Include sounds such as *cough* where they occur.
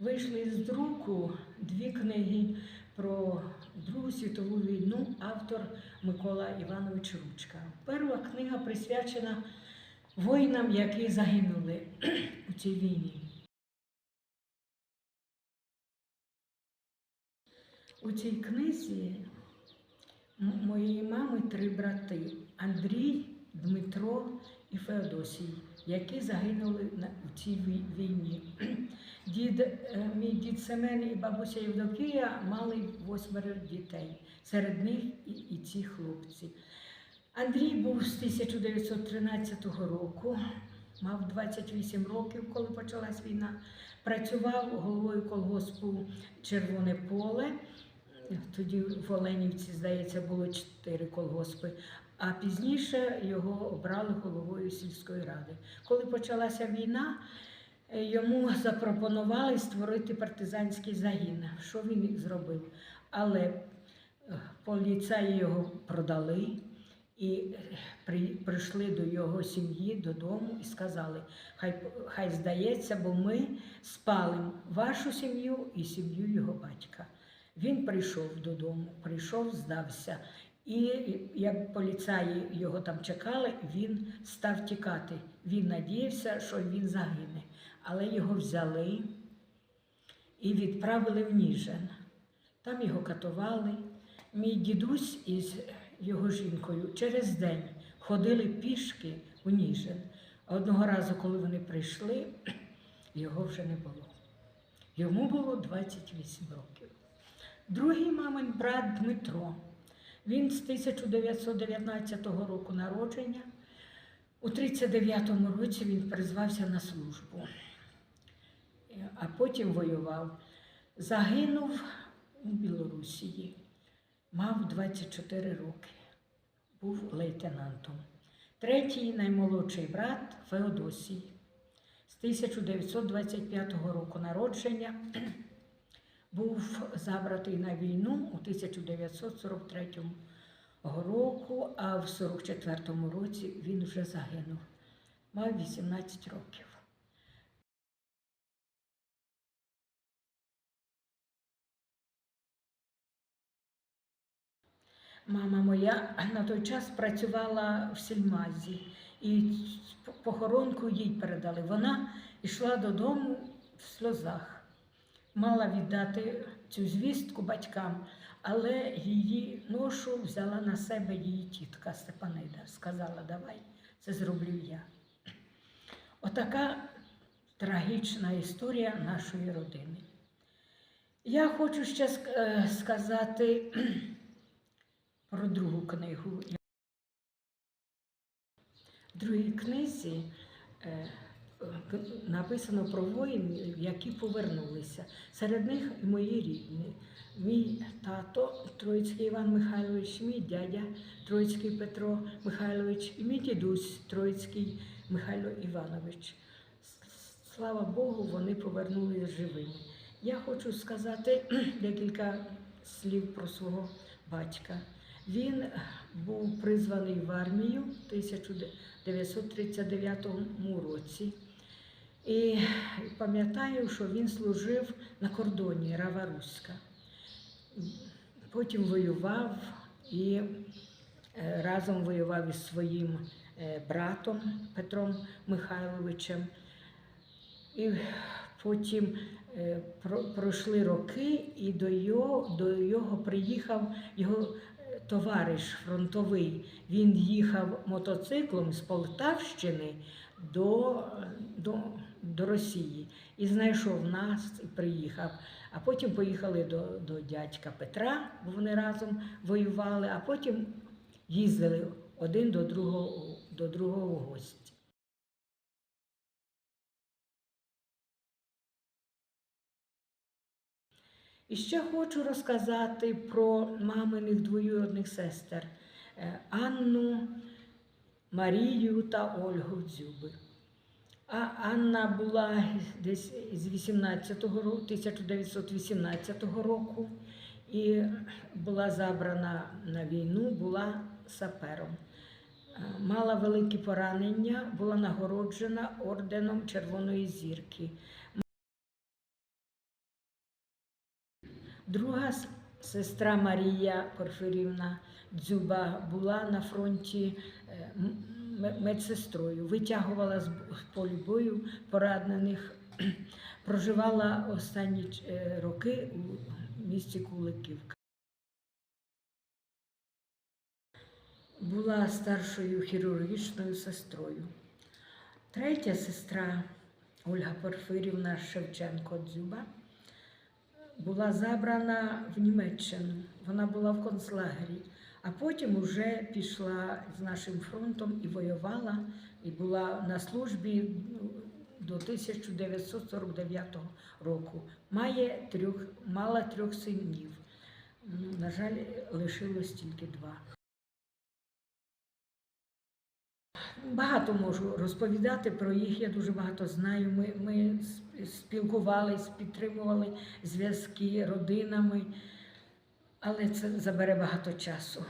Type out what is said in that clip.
Вийшли з друку дві книги про Другу світову війну, автор Микола Іванович Ручка. Перша книга присвячена воїнам, які загинули у цій війні. У цій книзі моєї мами три брати Андрій, Дмитро і Феодосій, які загинули у цій війні. *clears throat* Дід, е, мій дід Семен і бабуся Євдокія мали восьмеро дітей, серед них і, і ці хлопці. Андрій був з 1913 року, мав 28 років, коли почалась війна. Працював головою колгоспу Червоне поле. Тоді в Оленівці, здається, було чотири колгоспи. А пізніше його обрали головою сільської ради. Коли почалася війна, е, йому запропонували створити партизанський загін. Що він зробив? Але е, поліцаї його продали і е, прийшли до його сім'ї додому і сказали: хай, хай здається, бо ми спалимо вашу сім'ю і сім'ю його батька. Він прийшов додому, прийшов, здався. І як поліцаї його там чекали, він став тікати. Він надіявся, що він загине. Але його взяли і відправили в Ніжин. Там його катували. Мій дідусь із його жінкою через день ходили пішки у Ніжин. Одного разу, коли вони прийшли, *clears throat* його вже не було. Йому було 28 років. Другий мамин брат Дмитро. Він з 1919 року народження. У 39-му році він призвався на службу, а потім воював. Загинув у Білорусії, мав 24 роки, був лейтенантом. Третій наймолодший брат Феодосій з 1925 року народження був забратий на війну у 1943 року, а в 44-му році він вже загинув. Мав 18 років. Мама моя на той час працювала в сільмазі, і похоронку їй передали. Вона йшла додому в сльозах мала віддати цю звістку батькам, але її ношу взяла на себе її тітка Степанида. Сказала, давай, це зроблю я. Отака трагічна історія нашої родини. Я хочу ще е, сказати *clears throat* про другу книгу. В другій книзі е, написано про воїнів, які повернулися. Серед них і мої рідні. Мій тато Троїцький Іван Михайлович, мій дядя Троїцький Петро Михайлович і мій дідусь Троїцький Михайло Іванович. Слава Богу, вони повернулися живими. Я хочу сказати *clears throat* декілька слів про свого батька. Він був призваний в армію в 1939 році. І пам'ятаю, що він служив на кордоні Рава Руська. Потім воював і е, разом воював із своїм е, братом Петром Михайловичем. І потім е, пройшли роки, і до його, до його приїхав його товариш фронтовий. Він їхав мотоциклом з Полтавщини до, до, до Росії і знайшов нас і приїхав. А потім поїхали до, до дядька Петра, бо вони разом воювали, а потім їздили один до другого, до другого в гості. І ще хочу розказати про маминих двоюродних сестер е, Анну, Марію та Ольгу Дзюби. А Анна була десь з 18 року, 1918 року і була забрана на війну, була сапером. Мала великі поранення, була нагороджена орденом Червоної зірки. Друга сестра Марія Порфирівна Дзюба була на фронті е, медсестрою, витягувала з полю бою поранених, *clears throat* проживала останні е, роки у місті Куликівка. Була старшою хірургічною сестрою. Третя сестра Ольга Порфирівна Шевченко Дзюба була забрана в Німеччину. Вона була в концлагері, а потім уже пішла з нашим фронтом і воювала, і була на службі ну, до 1949 року. Має трьох, мала трьох синів. Ну, На жаль, лишилось тільки два. Багато можу розповідати про їх, я дуже багато знаю. Ми, ми сп- спілкувались, підтримували зв'язки родинами, але це забере багато часу.